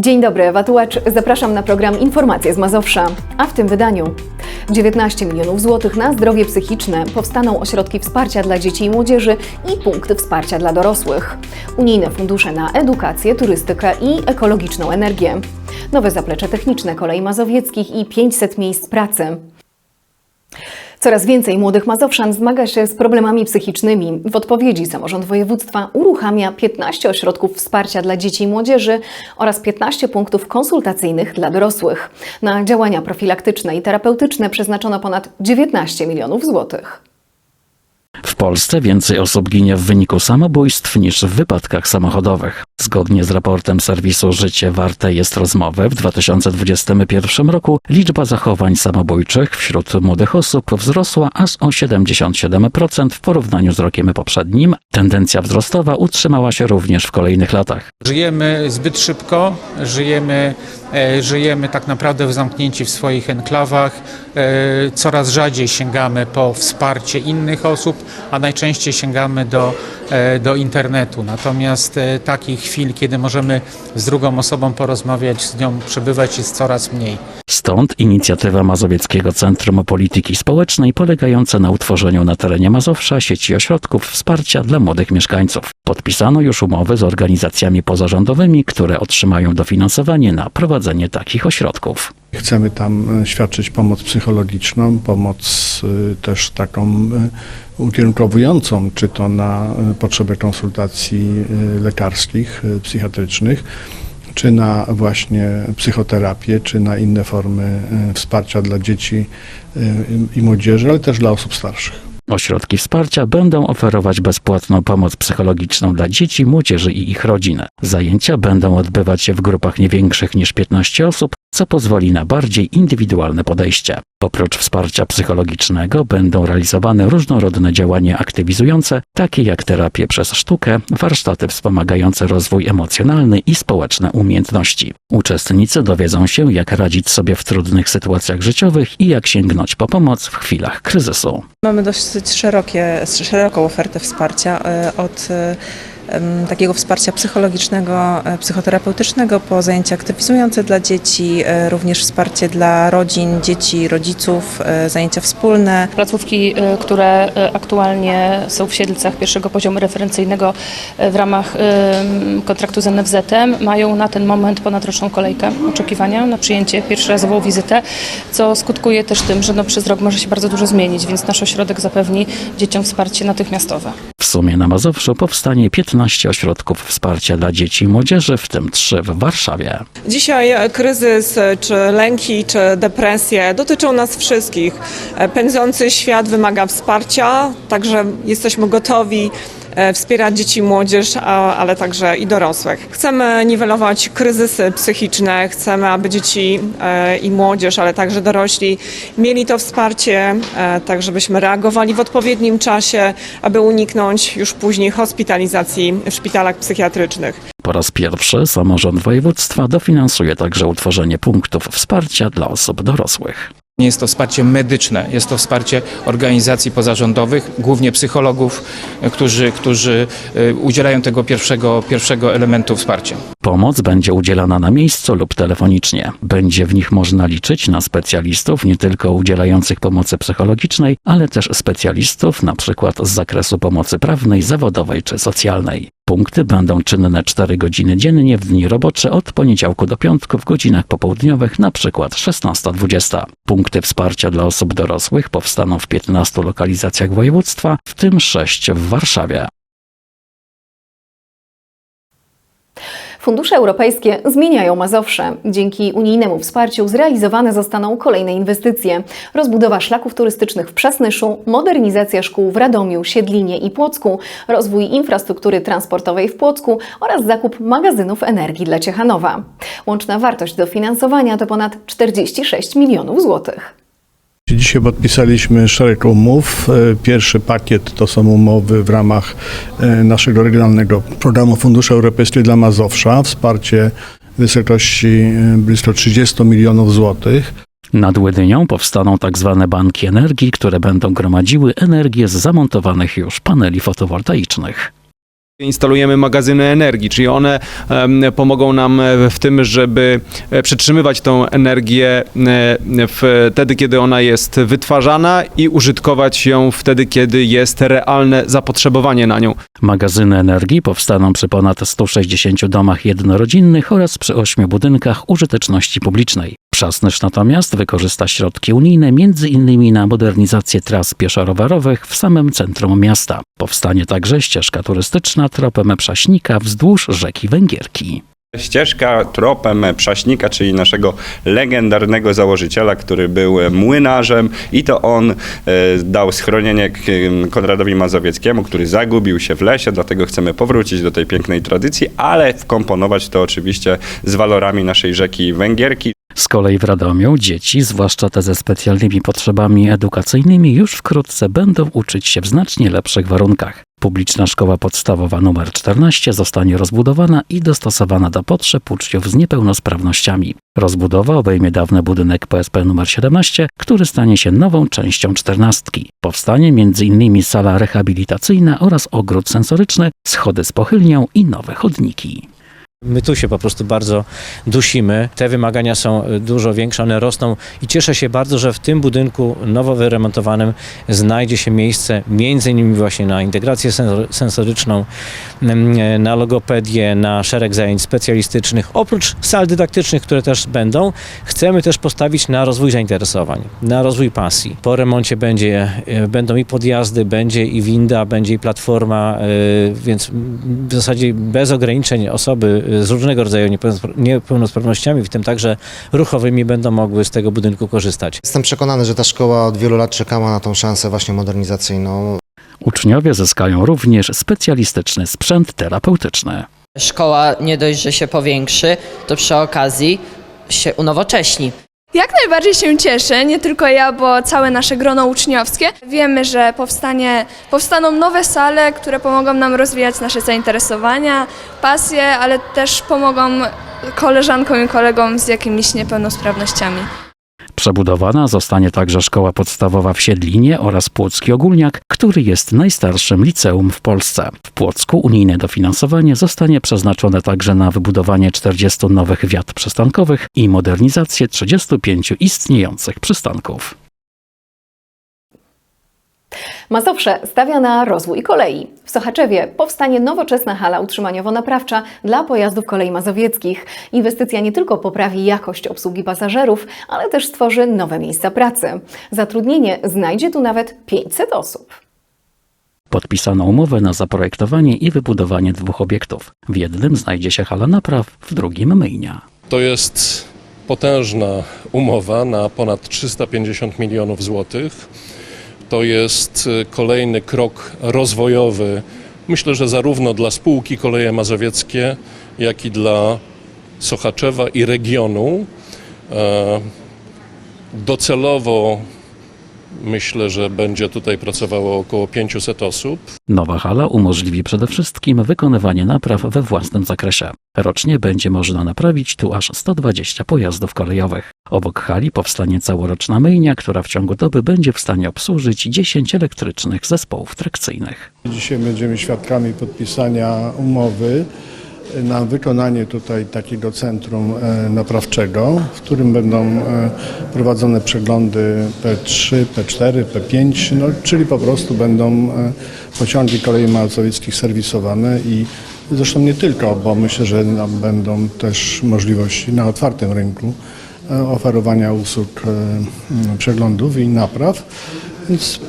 Dzień dobry, Ewa Tułacz. Zapraszam na program Informacje z Mazowsza. A w tym wydaniu 19 milionów złotych na zdrowie psychiczne, powstaną ośrodki wsparcia dla dzieci i młodzieży i punkty wsparcia dla dorosłych. Unijne fundusze na edukację, turystykę i ekologiczną energię. Nowe zaplecze techniczne kolei mazowieckich i 500 miejsc pracy. Coraz więcej młodych Mazowszan zmaga się z problemami psychicznymi. W odpowiedzi samorząd województwa uruchamia 15 ośrodków wsparcia dla dzieci i młodzieży oraz 15 punktów konsultacyjnych dla dorosłych. Na działania profilaktyczne i terapeutyczne przeznaczono ponad 19 milionów złotych. W Polsce więcej osób ginie w wyniku samobójstw niż w wypadkach samochodowych. Zgodnie z raportem serwisu Życie Warte jest rozmowy, w 2021 roku liczba zachowań samobójczych wśród młodych osób wzrosła aż o 77% w porównaniu z rokiem poprzednim. Tendencja wzrostowa utrzymała się również w kolejnych latach. Żyjemy zbyt szybko, żyjemy, żyjemy tak naprawdę zamknięci w swoich enklawach, e, coraz rzadziej sięgamy po wsparcie innych osób, a najczęściej sięgamy do, e, do internetu. Natomiast e, takich chwil, kiedy możemy z drugą osobą porozmawiać, z nią przebywać jest coraz mniej. Stąd inicjatywa Mazowieckiego Centrum Polityki Społecznej polegająca na utworzeniu na terenie Mazowsza sieci ośrodków wsparcia dla młodych mieszkańców. Podpisano już umowy z organizacjami pozarządowymi, które otrzymają dofinansowanie na prowadzenie takich ośrodków. Chcemy tam e, świadczyć pomoc psychologiczną, pomoc e, też taką e, ukierunkowującą, czy to na potrzeby konsultacji lekarskich, psychiatrycznych, czy na właśnie psychoterapię, czy na inne formy wsparcia dla dzieci i młodzieży, ale też dla osób starszych. Ośrodki wsparcia będą oferować bezpłatną pomoc psychologiczną dla dzieci, młodzieży i ich rodzin. Zajęcia będą odbywać się w grupach nie większych niż 15 osób, co pozwoli na bardziej indywidualne podejście. Oprócz wsparcia psychologicznego będą realizowane różnorodne działania aktywizujące, takie jak terapie przez sztukę, warsztaty wspomagające rozwój emocjonalny i społeczne umiejętności. Uczestnicy dowiedzą się, jak radzić sobie w trudnych sytuacjach życiowych i jak sięgnąć po pomoc w chwilach kryzysu. Mamy dosyć szerokie, szeroką ofertę wsparcia e, od e, takiego wsparcia psychologicznego, e, psychoterapeutycznego po zajęcia aktywizujące dla dzieci, e, również wsparcie dla rodzin, dzieci, rodziców, e, zajęcia wspólne. Placówki, które aktualnie są w Siedlcach pierwszego poziomu referencyjnego w ramach kontraktu z NFZ-em mają na ten moment ponadroczną kolejkę oczekiwania na przyjęcie pierwszorazową wizytę, co skutkuje też tym, że no przez rok może się bardzo dużo zmienić, więc nasz ośrodek zapewni dzieciom wsparcie natychmiastowe. Sumie na Mazowszu powstanie 15 ośrodków wsparcia dla dzieci i młodzieży, w tym 3 w Warszawie. Dzisiaj kryzys, czy lęki, czy depresje dotyczą nas wszystkich. Pędzący świat wymaga wsparcia, także jesteśmy gotowi wspierać dzieci i młodzież, ale także i dorosłych. Chcemy niwelować kryzysy psychiczne, chcemy, aby dzieci e, i młodzież, ale także dorośli mieli to wsparcie, e, tak żebyśmy reagowali w odpowiednim czasie, aby uniknąć już później hospitalizacji w szpitalach psychiatrycznych. Po raz pierwszy samorząd województwa dofinansuje także utworzenie punktów wsparcia dla osób dorosłych. Nie jest to wsparcie medyczne, jest to wsparcie organizacji pozarządowych, głównie psychologów, którzy, którzy e, udzielają tego pierwszego, pierwszego elementu wsparcia. Pomoc będzie udzielana na miejscu lub telefonicznie. Będzie w nich można liczyć na specjalistów nie tylko udzielających pomocy psychologicznej, ale też specjalistów przykład z zakresu pomocy prawnej, zawodowej czy socjalnej. Punkty będą czynne 4 godziny dziennie w dni robocze od poniedziałku do piątku w godzinach popołudniowych, przykład 16-20. Punkty wsparcia dla osób dorosłych powstaną w 15 lokalizacjach województwa, w tym 6 w Warszawie. Fundusze europejskie zmieniają Mazowsze. Dzięki unijnemu wsparciu zrealizowane zostaną kolejne inwestycje. Rozbudowa szlaków turystycznych w Przasnyszu, modernizacja szkół w Radomiu, Siedlinie i Płocku, rozwój infrastruktury transportowej w Płocku oraz zakup magazynów energii dla Ciechanowa. Łączna wartość dofinansowania to ponad 46 milionów złotych. Dzisiaj podpisaliśmy szereg umów. E, Pierwszy pakiet to są umowy w ramach e, naszego regionalnego programu Fundusze Europejskie dla Mazowsza. Wsparcie w wysokości e, blisko 30 milionów złotych. Nad Łydynią powstaną tak zwane banki energii, które będą gromadziły energię z zamontowanych już paneli fotowoltaicznych. Instalujemy magazyny energii, czyli one pomogą nam e, w tym, żeby e, przetrzymywać tą energię e, wtedy, kiedy ona jest wytwarzana i użytkować ją wtedy, kiedy jest realne zapotrzebowanie na nią. Magazyny energii powstaną przy ponad 160 domach jednorodzinnych oraz przy 8 budynkach użyteczności publicznej. Przasnysz natomiast wykorzysta środki unijne m.in. na modernizację tras pieszo-rowerowych w samym centrum miasta. Powstanie także ścieżka turystyczna tropem Przaśnika wzdłuż rzeki Węgierki. Ścieżka tropem Przaśnika, czyli naszego legendarnego założyciela, który był młynarzem i to on e, dał schronienie Konradowi Mazowieckiemu, który zagubił się w lesie, dlatego chcemy powrócić do tej pięknej tradycji, ale wkomponować to oczywiście z walorami naszej rzeki Węgierki. Z kolei w Radomiu dzieci, zwłaszcza te ze specjalnymi potrzebami edukacyjnymi, już wkrótce będą uczyć się w znacznie lepszych warunkach. Publiczna szkoła podstawowa nr 14 zostanie rozbudowana i dostosowana do potrzeb uczniów z niepełnosprawnościami. Rozbudowa obejmie dawny budynek PSP nr 17, który stanie się nową częścią czternastki. Powstanie m.in. sala rehabilitacyjna oraz ogród sensoryczny, schody z pochylnią i nowe chodniki. My tu się po prostu bardzo dusimy. Te wymagania są y, dużo większe, one rosną i cieszę się bardzo, że w tym budynku nowo wyremontowanym znajdzie się miejsce między innymi właśnie na integrację sensor- sensoryczną, mm, na logopedię, na szereg zajęć specjalistycznych. Oprócz sal dydaktycznych, które też będą, chcemy też postawić na rozwój zainteresowań, na rozwój pasji. Po remoncie będzie, y, będą i podjazdy, będzie i winda, będzie i platforma, więc w zasadzie bez ograniczeń osoby z różnego rodzaju niepełnospra- niepełnosprawnościami, w tym także ruchowymi, będą mogły z tego budynku korzystać. Jestem przekonany, że ta szkoła od wielu lat czekała na tą szansę właśnie modernizacyjną. Uczniowie zyskają również specjalistyczny sprzęt terapeutyczny. Szkoła nie dość, że się powiększy, to przy okazji się unowocześni. Jak najbardziej się cieszę, nie tylko ja, bo całe nasze grono uczniowskie. Wiemy, że powstanie, powstaną nowe sale, które pomogą nam rozwijać nasze zainteresowania, pasje, ale też pomogą koleżankom i kolegom z jakimiś niepełnosprawnościami. Przebudowana zostanie także szkoła podstawowa w Siedlinie oraz Płocki Ogólniak, który jest najstarszym liceum w Polsce. W Płocku unijne dofinansowanie zostanie przeznaczone także na wybudowanie 40 nowych wiat przystankowych i modernizację 35 istniejących przystanków. Mazowsze stawia na rozwój kolei. W Sochaczewie powstanie nowoczesna hala utrzymaniowo-naprawcza dla pojazdów kolei mazowieckich. Inwestycja nie tylko poprawi jakość obsługi pasażerów, ale też stworzy nowe miejsca pracy. Zatrudnienie znajdzie tu nawet 500 osób. Podpisano umowę na zaprojektowanie i wybudowanie dwóch obiektów. W jednym znajdzie się hala napraw, w drugim myjnia. To jest potężna umowa na ponad 350 milionów złotych. To jest y, kolejny krok rozwojowy, myślę, że zarówno dla spółki Koleje Mazowieckie, jak i dla Sochaczewa i regionu. E, Docelowo myślę, że będzie tutaj pracowało około 500 osób. Nowa hala umożliwi przede wszystkim wykonywanie napraw we własnym zakresie. Rocznie będzie można naprawić tu aż 120 pojazdów kolejowych. Obok hali powstanie całoroczna myjnia, która w ciągu doby będzie w stanie obsłużyć 10 elektrycznych zespołów trakcyjnych. Dzisiaj będziemy świadkami podpisania umowy na wykonanie tutaj takiego centrum e, naprawczego, w którym będą e, prowadzone przeglądy P3, P4, P5, no, czyli po prostu będą e, pociągi kolei mazowieckich serwisowane i zresztą nie tylko, bo myślę, że będą też możliwości na otwartym rynku oferowania usług przeglądów i napraw, więc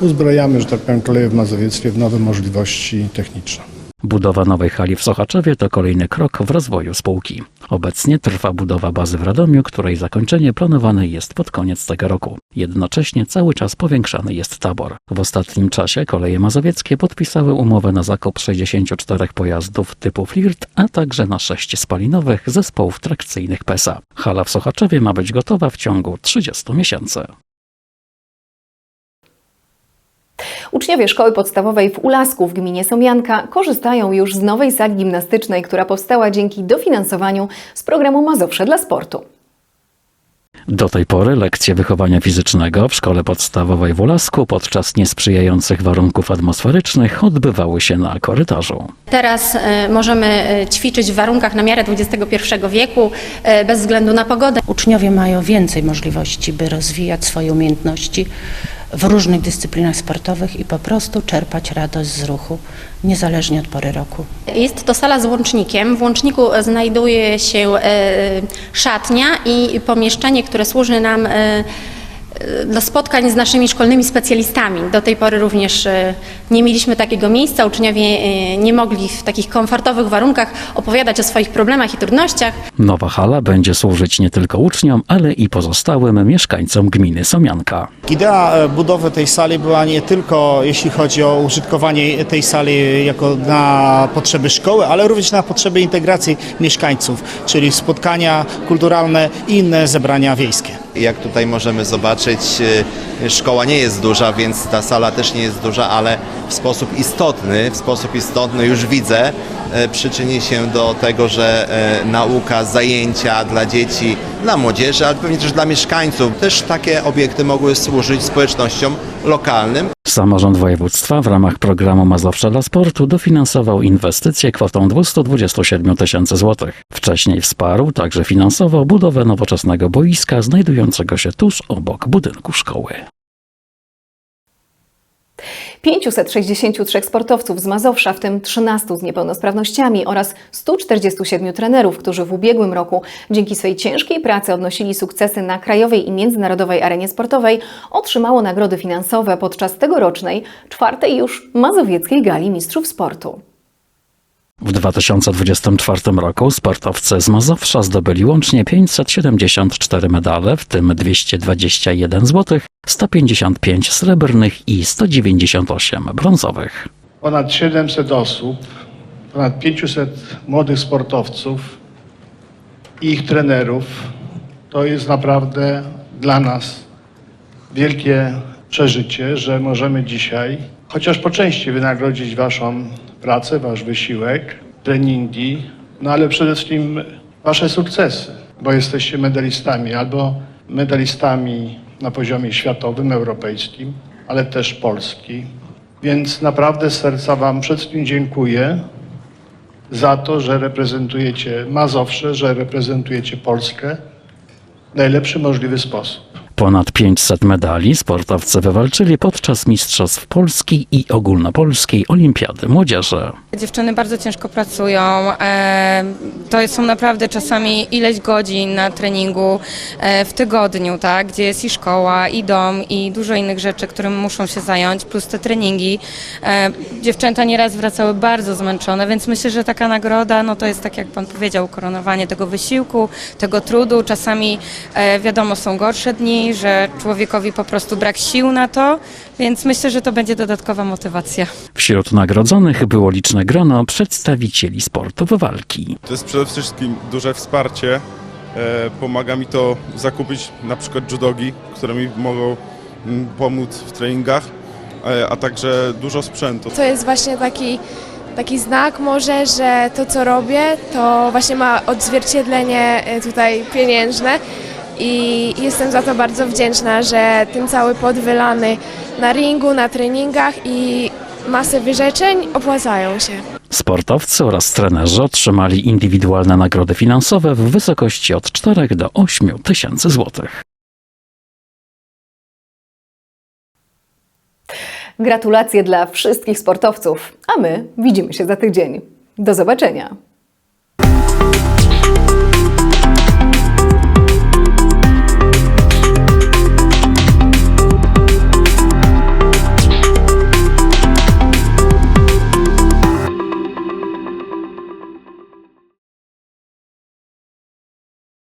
uzbrajamy, że tak powiem, koleje mazowieckie w nowe możliwości techniczne. Budowa nowej hali w Sochaczewie to kolejny krok w rozwoju spółki. Obecnie trwa budowa bazy w Radomiu, której zakończenie planowane jest pod koniec tego roku. Jednocześnie cały czas powiększany jest tabor. W ostatnim czasie koleje mazowieckie podpisały umowę na zakup 64 pojazdów typu Flirt, a także na 6 spalinowych zespołów trakcyjnych PESA. Hala w Sochaczewie ma być gotowa w ciągu 30 miesięcy. Uczniowie szkoły podstawowej w Ulasku w gminie Somianka korzystają już z nowej sali gimnastycznej, która powstała dzięki dofinansowaniu z programu Mazowsze dla Sportu. Do tej pory lekcje wychowania fizycznego w szkole podstawowej w Ulasku podczas niesprzyjających warunków atmosferycznych odbywały się na korytarzu. Teraz e, możemy e, ćwiczyć w warunkach na miarę XXI wieku, e, bez względu na pogodę. Uczniowie mają więcej możliwości, by rozwijać swoje umiejętności w różnych dyscyplinach sportowych i po prostu czerpać radość z ruchu, niezależnie od pory roku. Jest to sala z łącznikiem. W łączniku znajduje się e, szatnia i pomieszczenie, które służy nam e, do spotkań z naszymi szkolnymi specjalistami. Do tej pory również e, nie mieliśmy takiego miejsca. Uczniowie e, nie mogli w takich komfortowych warunkach opowiadać o swoich problemach i trudnościach. Nowa hala będzie służyć nie tylko uczniom, ale i pozostałym mieszkańcom gminy Somianka. Idea e, budowy tej sali była nie tylko jeśli chodzi o użytkowanie tej sali jako na potrzeby szkoły, ale również na potrzeby integracji mieszkańców, czyli spotkania kulturalne i inne zebrania wiejskie. Jak tutaj możemy zobaczyć, y, szkoła nie jest duża, więc ta sala też nie jest duża, ale w sposób istotny, w sposób istotny już widzę, y, przyczyni się do tego, że y, nauka, zajęcia dla dzieci, dla młodzieży, ale pewnie też dla mieszkańców, też takie obiekty mogły służyć społecznościom lokalnym. Samorząd województwa w ramach programu Mazowsza dla Sportu dofinansował inwestycje kwotą 227 tysięcy złotych. Wcześniej wsparł także finansowo budowę nowoczesnego boiska znajdującego się tuż obok budynku szkoły. 563 sportowców z Mazowsza, w tym 13 z niepełnosprawnościami oraz 147 trenerów, którzy w ubiegłym roku dzięki swej ciężkiej pracy odnosili sukcesy na krajowej i międzynarodowej arenie sportowej, otrzymało nagrody finansowe podczas tegorocznej, czwartej już mazowieckiej gali mistrzów sportu. W 2024 roku sportowcy z Mazowsza zdobyli łącznie 574 medale, w tym 221 złotych, 155 srebrnych i 198 brązowych. Ponad 700 osób, ponad 500 młodych sportowców i ich trenerów. To jest naprawdę dla nas wielkie przeżycie, że możemy dzisiaj chociaż po części wynagrodzić Waszą pracę, Wasz wysiłek, treningi, no ale przede wszystkim Wasze sukcesy, bo jesteście medalistami albo medalistami na poziomie światowym, europejskim, ale też Polski. Więc naprawdę z serca Wam wszystkim dziękuję za to, że reprezentujecie Mazowsze, że reprezentujecie Polskę w najlepszy możliwy sposób. Ponad 500 medali sportowcy wywalczyli podczas Mistrzostw Polski i Ogólnopolskiej Olimpiady Młodzieży. Dziewczyny bardzo ciężko pracują. e, To są naprawdę czasami ileś godzin na treningu e, w tygodniu, tak? gdzie jest i szkoła, i dom, i dużo innych rzeczy, którym muszą się zająć, plus te treningi. E, Dziewczęta nieraz wracały bardzo zmęczone, więc myślę, że taka nagroda no to jest tak jak Pan powiedział, koronowanie tego wysiłku, tego trudu. Czasami wiadomo są gorsze dni, że człowiekowi po prostu brak sił na to, więc myślę, że to będzie dodatkowa motywacja. Wśród nagrodzonych było liczne grono przedstawicieli sportów walki. To jest przede wszystkim duże wsparcie. E, Pomaga mi to zakupić na przykład judogi, które mi mogą mm, pomóc w treningach, e, a także dużo sprzętu. To jest właśnie taki, taki znak może, że to co robię to właśnie ma odzwierciedlenie e, tutaj pieniężne i jestem za to bardzo wdzięczna, że tym cały pot wylany na ringu, na treningach i masę wyrzeczeń opłacają się. Sportowcy oraz trenerzy otrzymali indywidualne nagrody finansowe w wysokości od 4 do 8 tysięcy złotych. Gratulacje dla wszystkich sportowców, a my widzimy się za tydzień. Do zobaczenia.